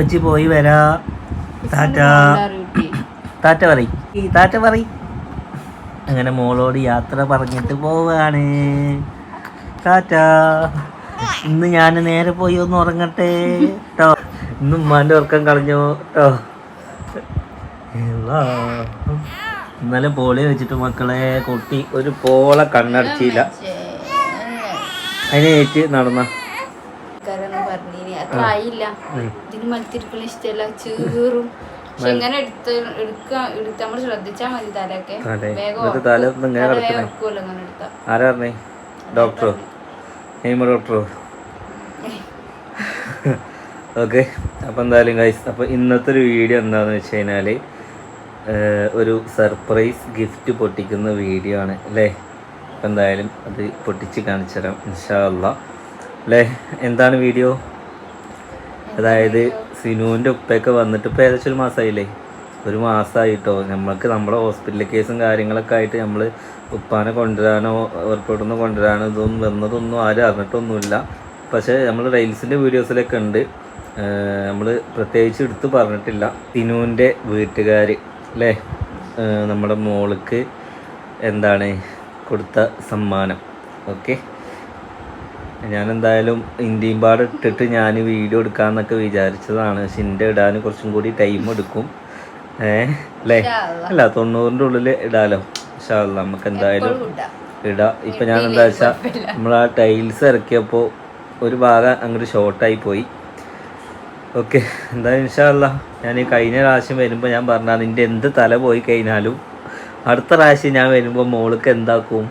ഉപ്പച്ചി പോയി വരാ. ടാറ്റ. താറ്റ പറ ഈ ടാറ്റ പറ അങ്ങനെ മോളോട് യാത്ര പറഞ്ഞിട്ട് പോവാണ്. ടാറ്റ. ഇന്ന് ഞാൻ നേരെ പോയി ഒന്ന് ഉറങ്ങട്ടെ. കേട്ടോ ഇന്ന് ഉമ്മാന്റെ ഉറക്കം കളഞ്ഞു. കേട്ടോ ഇന്നലെ പോളി വെച്ചിട്ട് മക്കളെ കുട്ടി ഒരു പോളെ കണ്ണടച്ചില്ല. അതിനേറ്റ് നടന്ന. അത്ര ആയില്ല ഇതിന് മലത്തിരിക്കണ ഇഷ്ടമല്ല. ചീറും. പക്ഷെ ഇങ്ങനെ എടുത്ത് എടുക്ക എടുത്ത് നമ്മൾ ശ്രദ്ധിച്ചാ മതി തലയൊക്കെ. വേഗം കിടക്കണേ. ഉറക്കുമല്ലോ എടുത്താ. ആരാ പറഞ്ഞേ? ഡോക്ടറോ? നെയ്മ ഡോക്ടറോ? ഓക്കെ. അപ്പോൾ എന്തായാലും ഗൈസ് അപ്പോൾ ഇന്നത്തെ ഒരു വീഡിയോ എന്താണെന്ന് വെച്ച് കഴിഞ്ഞാൽ ഒരു സർപ്രൈസ് ഗിഫ്റ്റ് പൊട്ടിക്കുന്ന വീഡിയോ ആണ് അല്ലേ? അപ്പോൾ എന്തായാലും അത് പൊട്ടിച്ച് കാണിച്ചു തരാം ഇൻഷാല്ല അല്ലേ? എന്താണ് വീഡിയോ? അതായത് സിനുവിന്റെ ഉപ്പയൊക്കെ വന്നിട്ട് ഇപ്പോൾ ഏകദേശം ഒരു മാസമായില്ലേ ഒരു മാസമായിട്ടോ നമ്മൾക്ക് നമ്മുടെ ഹോസ്പിറ്റൽ കേസും കാര്യങ്ങളൊക്കെ ആയിട്ട് നമ്മൾ ഉപ്പാനെ കൊണ്ടുവരാനോ എയർപോർട്ടിൽ നിന്ന് കൊണ്ടുവരാനോ ഇതൊന്നും വന്നതൊന്നും ആരും അറിഞ്ഞിട്ടൊന്നുമില്ല. പക്ഷേ നമ്മൾ റെയിൽസിന്റെ വീഡിയോസിലൊക്കെ ഉണ്ട്. നമ്മൾ പ്രത്യേകിച്ച് എടുത്തു പറഞ്ഞിട്ടില്ല. സിനുവിന്റെ വീട്ടുകാർ അല്ലേ? നമ്മുടെ മോൾക്ക് എന്താണ് കൊടുത്ത സമ്മാനം. ഓക്കെ? ഞാൻ എന്തായാലും ഇന്ത്യൻ പാട് ഇട്ടിട്ട് ഞാൻ വീഡിയോ എടുക്കാന്നൊക്കെ വിചാരിച്ചതാണ്. പക്ഷെ എന്റെ ഇടാൻ കുറച്ചും കൂടി ടൈം എടുക്കും. ഏ അല്ലേ? അല്ല തൊണ്ണൂറിന്റെ ഉള്ളിൽ ഇടാലോ? പക്ഷേ നമുക്ക് എന്തായാലും ഇടാം. ഇപ്പം ഞാൻ എന്താ വെച്ചാൽ നമ്മൾ ആ ടൈൽസ് ഇറക്കിയപ്പോൾ ഒരു ഭാഗം അങ്ങോട്ട് ഷോർട്ടായി പോയി. ഓക്കെ എന്തായാലും ഇൻഷാല്ല ഞാൻ ഈ കഴിഞ്ഞ പ്രാവശ്യം വരുമ്പോൾ ഞാൻ പറഞ്ഞാൽ നിന്റെ എന്ത് തല പോയി കഴിഞ്ഞാലും അടുത്ത പ്രാവശ്യം ഞാൻ വരുമ്പോൾ മോൾക്ക് എന്താക്കും?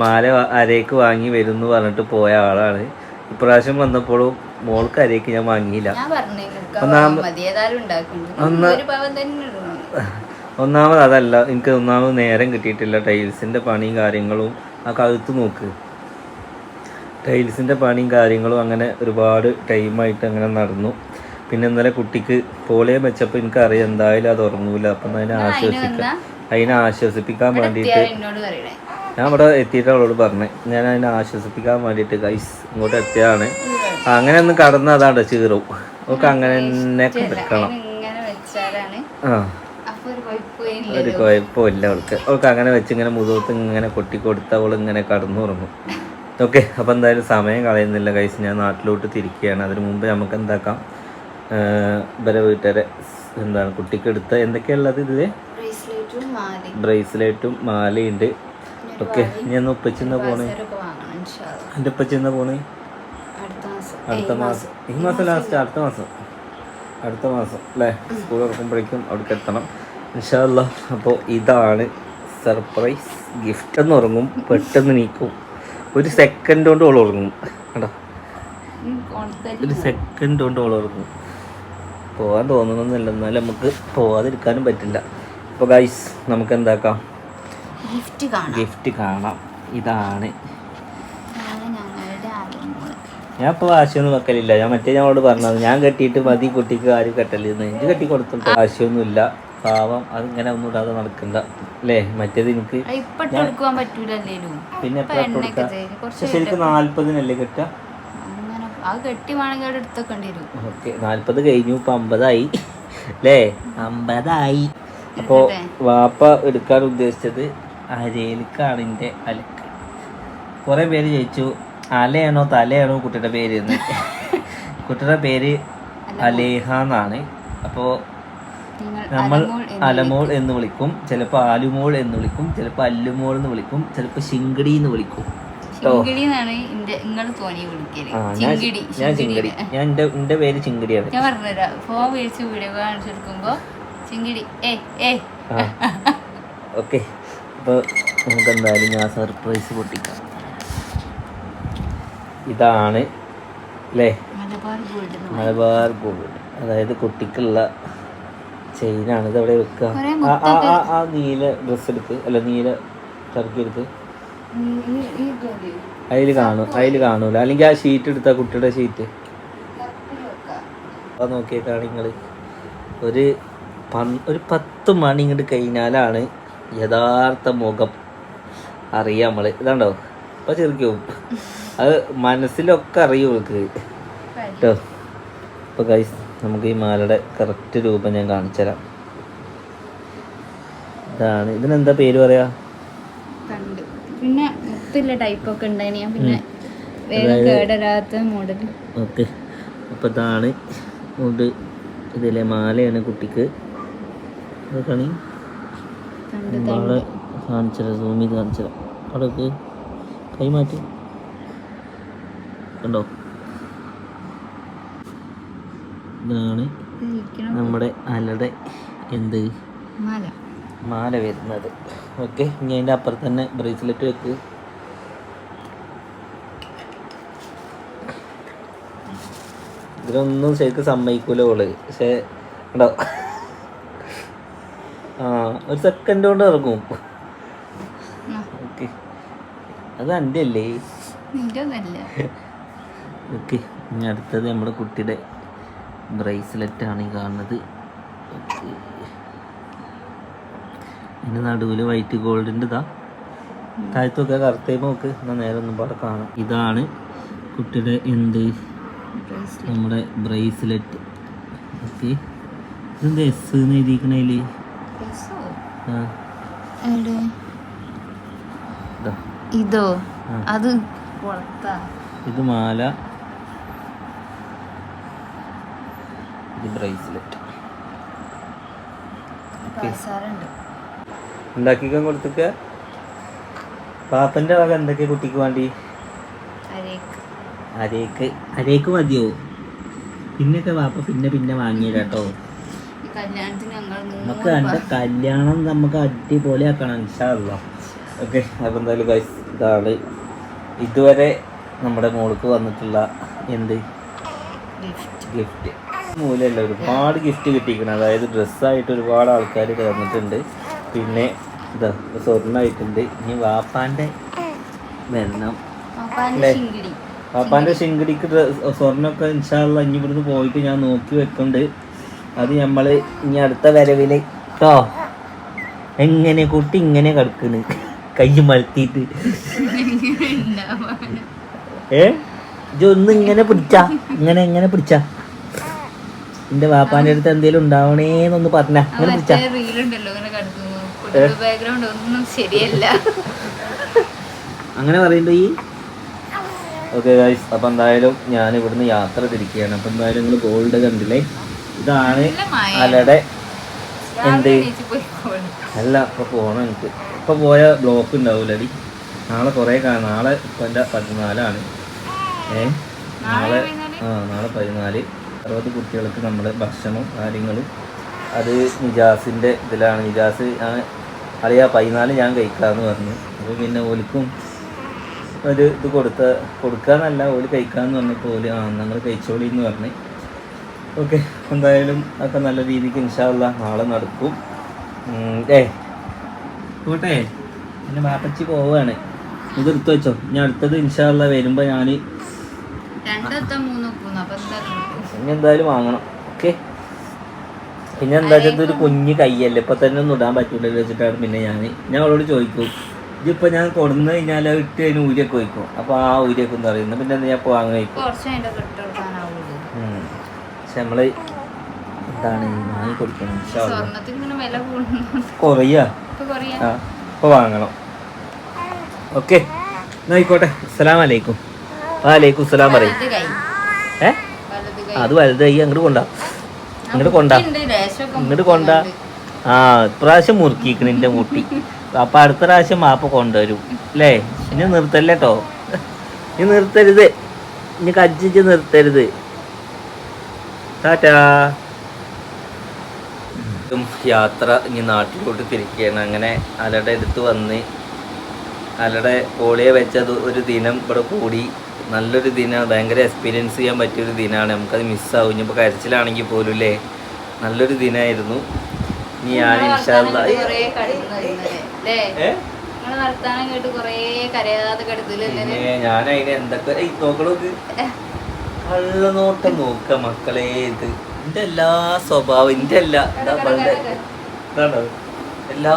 മാല അരയ്ക്ക് വാങ്ങി വരും എന്ന് പറഞ്ഞിട്ട് പോയ ആളാണ്. ഇപ്രാവശ്യം വന്നപ്പോഴും മോൾക്ക് അരയ്ക്ക് ഞാൻ വാങ്ങിയില്ല. ഒന്നാമത് അതല്ല എനിക്ക് ഒന്നാമത് നേരം കിട്ടിയിട്ടില്ല. ടൈൽസിന്റെ പണിയും കാര്യങ്ങളും ആ കഴുത്ത് നോക്ക്. ടൈൽസിന്റെ പണിയും കാര്യങ്ങളും അങ്ങനെ ഒരുപാട് ടൈമായിട്ട് അങ്ങനെ നടന്നു. പിന്നെ ഇന്നലെ കുട്ടിക്ക് പോളിയോ വെച്ചപ്പോൾ എനിക്കറിയാം എന്തായാലും അത് ഉറങ്ങൂല. അപ്പം അതിനെ ആശ്വസിക്കാൻ അതിനെ ആശ്വസിപ്പിക്കാൻ വേണ്ടിയിട്ട് ഞാൻ ഇവിടെ എത്തിയിട്ട് അവളോട് പറഞ്ഞേ ഞാൻ അതിനെ ആശ്വസിപ്പിക്കാൻ വേണ്ടിയിട്ട് ഗൈസ് ഇങ്ങോട്ട് എത്തിയാണ് അങ്ങനെ ഒന്ന് കടന്ന് അതാണ്ട് ചീറും. ഒക്കെ അങ്ങനെ തന്നെ കിടക്കണം ആ. ഒരു കുഴപ്പമില്ല അവൾക്ക്. അവൾക്ക് അങ്ങനെ വെച്ച് ഇങ്ങനെ മുതുകത്ത് ഇങ്ങനെ കൊട്ടി കൊടുത്ത് അവൾ ഇങ്ങനെ കടന്നുറങ്ങും ഓക്കെ അപ്പോൾ എന്തായാലും സമയം കളയുന്നില്ല കൈസ് ഞാൻ നാട്ടിലോട്ട് തിരിക്കുകയാണ്. അതിന് മുമ്പ് നമുക്ക് എന്താക്കാം? ഇവരെ വീട്ടുകാരെ എന്താണ് കുട്ടിക്ക് എടുത്ത എന്തൊക്കെയുള്ളത് ഇതിൽ ബ്രേസ്ലെറ്റും മാലയുണ്ട്. ഓക്കെ ഞാൻ ഉപ്പച്ചിന്ന പോണേ? എന്റെ ഉപ്പച്ചിന്ന പോണേ? അടുത്ത മാസം. ഈ മാസം ലാസ്റ്റ് അടുത്ത മാസം. അടുത്ത മാസം അല്ലേ? സ്കൂൾ തുറക്കുമ്പോഴേക്കും അവിടേക്ക് എത്തണം. ഇൻഷാല്ല അപ്പോൾ ഇതാണ് സർപ്രൈസ് ഗിഫ്റ്റ് എന്ന് ഉറങ്ങും. പെട്ടെന്ന് നീക്കും ഒരു സെക്കൻഡ് കൊണ്ട് ഓൾ ഉറങ്ങും. കേട്ടോ ഒരു സെക്കൻഡ് കൊണ്ട് ഓൾ ഉറങ്ങും. പോകാൻ തോന്നണമെന്നില്ല എന്നാലും നമുക്ക് പോവാതിരിക്കാനും പറ്റില്ല. അപ്പോൾ ഗൈസ് നമുക്ക് എന്താക്കാം? ഗിഫ്റ്റ് കാണാം. ഗിഫ്റ്റ് കാണാം. ഇതാണ്. ഞാൻ ഇപ്പോൾ വാശിയൊന്നും വെക്കലില്ല. ഞാൻ മറ്റേ ഞങ്ങളോട് പറഞ്ഞത് ഞാൻ കെട്ടിയിട്ട് മതി കുട്ടിക്ക് ആരും എന്ന്. എനിക്ക് കെട്ടി കൊടുത്തിട്ട് വാശിയൊന്നുമില്ല. പാവം അതിങ്ങനെ ഒന്നും ഇടാതെ നടക്കണ്ട. അല്ലേ? മറ്റേത് എനിക്ക് പിന്നെ ശരിക്കും നാല്പതിനല്ലേ കിട്ടുക? ഓക്കെ നാല്പത് കഴിഞ്ഞു ഇപ്പം അമ്പതായി. അല്ലേ? അമ്പതായി. അപ്പോൾ വാപ്പ എടുക്കാൻ ഉദ്ദേശിച്ചത് അരയിലേക്കാണ് എന്റെ അലക്ക്. കുറേ പേര് ചോദിച്ചു അലയാണോ തലയാണോ കുട്ടിയുടെ പേര് എന്ന്. കുട്ടിയുടെ പേര് അലേഹ എന്നാണ്. അപ്പോൾ നമ്മൾ അലമോൾ എന്ന് വിളിക്കും. ചിലപ്പോൾ ആലുമോൾ എന്ന് വിളിക്കും. ചിലപ്പോൾ അല്ലുമോൾ എന്ന് വിളിക്കും. ചിലപ്പോൾ ശിങ്കടി എന്ന് വിളിക്കും. ഞാൻ ചിങ്കിടി ഞാൻ എന്റെ പേര് ചിങ്കടിയാണ് ഞാൻ പറഞ്ഞുതരാം. ഫോൺ മേടിച്ച് വീഡിയോ കാണിച്ചെടുക്കുമ്പോ ചിങ്കിടി. ഏ ഏ. ഓക്കെ. അപ്പോൾ നമുക്ക് എന്തായാലും ഞാൻ സർപ്രൈസ് പൊട്ടിക്കാം. ഇതാണ് അല്ലേ മലബാർ ഗോൾഡ് അതായത് കുട്ടിക്കുള്ള ചെയിനാണ്. ഇത് എവിടെ വെക്കുക ആ നീല ഡ്രസ്സ് എടുക്ക് അല്ല നീല ടർക്കി എടുക്ക്. ഈ- ഈ ഗോൾഡ് അതിൽ കാണും അതിൽ കാണൂല. അല്ലെങ്കിൽ ആ ഷീറ്റ് എടുത്ത കുട്ടിയുടെ ഷീറ്റ്. നോക്കിയിട്ടാണ് നിങ്ങൾ ഒരു ഒരു പത്ത് മണി ഇങ്ങോട്ട് കഴിഞ്ഞാലാണ് യഥാർത്ഥ മുഖം അറിയാം നമ്മൾ ഇതാണ്ടോ? അപ്പം ചെറുക്കും. അത് മനസ്സിലൊക്കെ അറിയും അവൾക്ക് കേട്ടോ? അപ്പോൾ ഗൈസ് നമുക്ക് ഈ മാലയുടെ കറക്റ്റ് രൂപം ഞാൻ കാണിച്ചു തരാം. ഇതാണ്. ഇതിനെന്താ പേര് പറയാ? പിന്നെ മുത്തില്ല ഉണ്ടായിന്. ഞാൻ പിന്നെ വേഗം കേടരാത്ത മോഡൽ ഓക്കെ. അപ്പോൾ ഇതാണ് ഇത് ഇതിലെ മാലയാണ് കുട്ടിക്ക്. നാളെ കാണിച്ചത് സൂം ചെയ്ത് കാണിച്ചത്. അവിടേക്ക് കൈ മാറ്റി കണ്ടോ? ഇതാണ് നമ്മുടെ അലയുടെ എന്ത്? മാല. മാല വരുന്നത്. ഓക്കെ ഇനി അതിന്റെ അപ്പുറത്ത് തന്നെ ബ്രേസ്ലെറ്റ് വെക്ക്. ഇതിലൊന്നും ശരിക്കും സമ്മതിക്കൂല ഓൾ. പക്ഷേ ഉണ്ടോ ആ ഒരു സെക്കൻഡ് കൊണ്ട് ഇറങ്ങും. ഓക്കെ. അത് എന്റെ അല്ലേ? ഓക്കെ ഇനി അടുത്തത് നമ്മുടെ കുട്ടിയുടെ ബ്രേസ്ലെറ്റ് ആണ് ഈ കാണുന്നത്. ഓക്കെ. ഇതിന്റെ നടുവിൽ വൈറ്റ് ഗോൾഡിന്റെ ഇതാ. താഴത്തൊക്കെ കറുത്തേമ നോക്ക്. എന്നാൽ നേരെ ഒന്നും പാടെ കാണാം. ഇതാണ് കുട്ടിയുടെ എന്ത്? നമ്മുടെ ബ്രേസ്ലെറ്റ് ഓക്കെ. ഇതെന്ത് എസ് എന്ന് എവിടെ ഇതാ. അത് ഇത് മാല ഇത് ബ്രേസ്ലെറ്റ് ഉണ്ടാക്കിക്കാൻ കൊടുത്തൊക്കെ പാപ്പന്റെ വക എന്തൊക്കെ കുട്ടിക്ക് വേണ്ടി? അരേക്ക്. അരേക്ക്. മതിയോ? പിന്നൊക്കെ വാപ്പ പിന്നെ പിന്നെ വാങ്ങിയ കേട്ടോ കല്യാണത്തിന് ഞങ്ങൾ നമുക്ക് എന്റെ കല്യാണം നമുക്ക് അടിപൊളിയാക്കണം ഇൻഷാല്ല ഓക്കെ അപ്പം എന്തായാലും ഇതാണ്. ഇതുവരെ നമ്മുടെ മോൾക്ക് വന്നിട്ടുള്ള എന്ത്? ഗിഫ്റ്റ് മൂലമല്ല ഒരുപാട് ഗിഫ്റ്റ് കിട്ടിയിരിക്കണം. അതായത് ഡ്രസ്സായിട്ട് ഒരുപാട് ആൾക്കാർ തന്നിട്ടുണ്ട് പിന്നെ ഇതാ സ്വർണമായിട്ടുണ്ട്. ഇനി വാപ്പാന്റെ വരണം പാപ്പാന്റെ ശിങ്കടിക്ക് സ്വർണമൊക്കെ ഇൻഷാല്ല ഇനി ഇവിടുന്ന് പോയിട്ട് ഞാൻ നോക്കി വെക്കുന്നുണ്ട് അത് നമ്മൾ ഇനി അടുത്ത വരവിൽ കേട്ടോ എങ്ങനെ കുട്ടി ഇങ്ങനെ കിടക്കണ്. കൈ മലത്തിട്ട്. ഏ? ഇജൊന്ന് ഇങ്ങനെ പിടിച്ച. ഇങ്ങനെ ഇങ്ങനെ പിടിച്ച. എന്റെ വാപ്പാന്റെ അടുത്ത് എന്തേലും ഉണ്ടാവണേന്നൊന്ന് പറഞ്ഞ. അങ്ങനെ പിടിച്ച. ബാക്ക്ഗ്രൗണ്ട് ഒന്നും ശരിയല്ല. അങ്ങനെ പറയണ്ടോ ഈ? ഓക്കെ ഗൈസ് അപ്പൊ എന്തായാലും ഞാൻ ഇവിടുന്ന് യാത്ര തിരിക്കുകയാണ്. അപ്പൊ എന്തായാലും നിങ്ങൾ ഗോൾഡ് കണ്ടില്ലേ? ഇതാണ് അലടെ എന്ത്? അല്ല ഇപ്പൊ പോണം എനിക്ക്. ഇപ്പൊ പോയ ബ്ലോക്ക് ഉണ്ടാവൂലടി. നാളെ കുറെ കാണാം നാളെ ഇപ്പൊ എന്റെ പതിനാലാണ്. ഏ? നാളെ ആ നാളെ പതിനാല്. അറുപത് കുട്ടികൾക്ക് നമ്മുടെ ഭക്ഷണം കാര്യങ്ങളും. അത് നിജാസിന്റെ ഇതിലാണ്. നിജാസ് ഞാൻ അറിയാ പതിനാല് ഞാൻ കഴിക്കാന്ന് പറഞ്ഞു. അപ്പോൾ പിന്നെ ഓലിക്കും ഒരു ഇത് കൊടുത്ത കൊടുക്കാന്നല്ല ഓൽ കഴിക്കാന്ന് പറഞ്ഞപ്പോൾ ഓൽ ആ ഞങ്ങൾ കഴിച്ചോളി എന്ന് പറഞ്ഞ്. ഓക്കെ എന്തായാലും അതൊക്കെ നല്ല രീതിക്ക് ഇൻഷാല്ല നാളെ നടക്കും. ഏ പോട്ടെ. എന്റെ മാപ്പച്ചി പോവാണ്. ഇത് എടുത്തു വെച്ചോ. ഞാൻ അടുത്തത് ഇൻഷാല്ല വരുമ്പോൾ ഞാൻ ഇനി എന്തായാലും വാങ്ങണം. ഓക്കെ. പിന്നെ എന്താ വെച്ചാൽ ഇതൊരു കുഞ്ഞ് കൈയല്ലേ ഇപ്പൊ തന്നെ ഒന്നും ഇടാൻ പറ്റൂലല്ലോ വെച്ചിട്ടാണ് പിന്നെ ഞാൻ ഞാൻ അവളോട് ചോദിക്കും ഇതിപ്പോൾ ഞാൻ കൊടുന്നു കഴിഞ്ഞാൽ ഇട്ട് അതിന് ഊരിയൊക്കെ വയ്ക്കും. അപ്പൊ ആ ഊരിയൊക്കെ എന്ന് പറയുന്നത് പിന്നെ ഞാൻ ഇപ്പോൾ വാങ്ങി വയ്ക്കും പക്ഷെ നമ്മൾ എന്താണ് വാങ്ങി കൊടുക്കണം ഇൻഷാ അള്ളാ. സ്വർണത്തിന് ഇങ്ങനെ വില കൂടുന്നു കുറയാ? ഇപ്പൊ ആ ഇപ്പൊ വാങ്ങണം. ഓക്കെ ആയിക്കോട്ടെ. അസ്സലാം വലൈക്കും വാലൈക്കും അസ്സലാം പറയും. ഏ? അത് വലുതായി അങ്ങോട്ട് കൊണ്ടാ. അങ്ങോട്ട് കൊണ്ടാ. ഇങ്ങോട്ട് കൊണ്ടാ. ആ ഇപ്രാവശ്യം മുറുക്കിക്കണ എന്റെ മുട്ടി. അപ്പൊ അടുത്ത പ്രാവശ്യം മാപ്പ് കൊണ്ടുവരും. അല്ലേ ഇനി നിർത്തല്ലേട്ടോ? ഇനി നിർത്തരുത്. ഇനി കജ്ജിച്ച് നിർത്തരുത്. ടാറ്റാ. യാത്ര ഇനി നാട്ടിലോട്ട് തിരിക്കുകയാണ്. അങ്ങനെ അലയുടെ അടുത്ത് വന്ന് അലയുടെ പോളിയെ വെച്ചത് ഒരു ദിനം ഇവിടെ കൂടി. നല്ലൊരു ദിനമാണ് ഭയങ്കര എക്സ്പീരിയൻസ് ചെയ്യാൻ പറ്റിയൊരു ദിനമാണ് നമുക്കത് മിസ്സാവും ഇനിയിപ്പോൾ കരച്ചിലാണെങ്കിൽ പോലും അല്ലേ നല്ലൊരു ദിനമായിരുന്നു ഇനി ഞാൻ ഇൻഷാല്ല ഞാൻ അതിനെ എന്തൊക്കെ നോക്കണോ നോക്കണോക്ക്. കള്ളനോട്ടം നോക്ക മക്കളെ ഇത് എന്റെ എല്ലാ സ്വഭാവം എന്റെ എല്ലാ എന്താ ഇതാണ്ടോ? എല്ലാ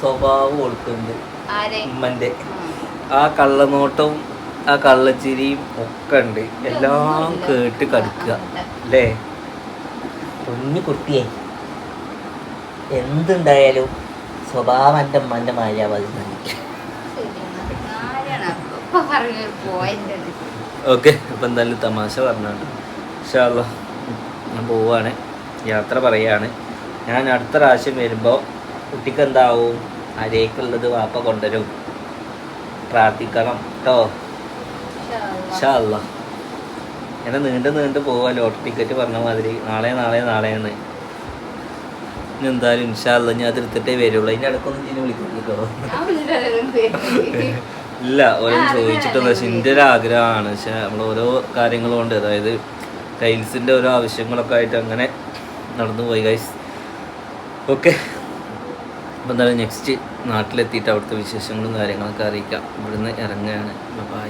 സ്വഭാവവും ഓൾക്കുണ്ട് ആരെ? ഉമ്മന്റെ. ആ. കള്ളനോട്ടവും ആ കള്ളച്ചിരിയും ഒക്കെ ഉണ്ട്. എല്ലാം കേട്ട് കടുക്കുക. അല്ലേ? കുഞ്ഞു കുട്ടിയെ. എന്തുണ്ടായാലും സ്വഭാവം എന്റെ ഉമ്മന്റെ മായാവാതി ഓക്കെ. അപ്പം എന്തായാലും തമാശ പറഞ്ഞാണ് ഇൻഷാല്ല ഞാൻ പോവാണ്. യാത്ര പറയാണ്. ഞാൻ അടുത്ത പ്രാവശ്യം വരുമ്പോൾ കുട്ടിക്ക് എന്താവും? അരേക്കുള്ളത് വാപ്പ കൊണ്ടുവരും. പ്രാർത്ഥിക്കണം കേട്ടോ ഇൻഷാല്ല എന്നെ നീണ്ട് നീണ്ട് പോവാ ലോട്ടറി ടിക്കറ്റ് പറഞ്ഞ മാതിരി. നാളെ നാളെ നാളെ എന്ന് ഇനി എന്തായാലും ഇൻഷാല്ല ഞാൻ അത് എടുത്തിട്ടേ വരുള്ളൂ. അതിന്റെ അടുക്കൊന്നും ഇനി വിളിക്കിട്ടോ ഇല്ല ഓരോ ചോദിച്ചിട്ടുണ്ട്. പക്ഷെ എന്റെ ഒരു ആഗ്രഹമാണ്. പക്ഷെ നമ്മൾ ഓരോ കാര്യങ്ങളും കൊണ്ട് അതായത് ടൈൽസിന്റെ ഓരോ ആവശ്യങ്ങളൊക്കെ ആയിട്ട് അങ്ങനെ നടന്നു പോയി ഗൈസ് ഓക്കെ അപ്പോൾ എന്തായാലും നെക്സ്റ്റ് നാട്ടിലെത്തിയിട്ട് അവിടുത്തെ വിശേഷങ്ങളും കാര്യങ്ങളൊക്കെ അറിയിക്കാം. ഇവിടുന്ന് ഇറങ്ങുകയാണ്. ബൈ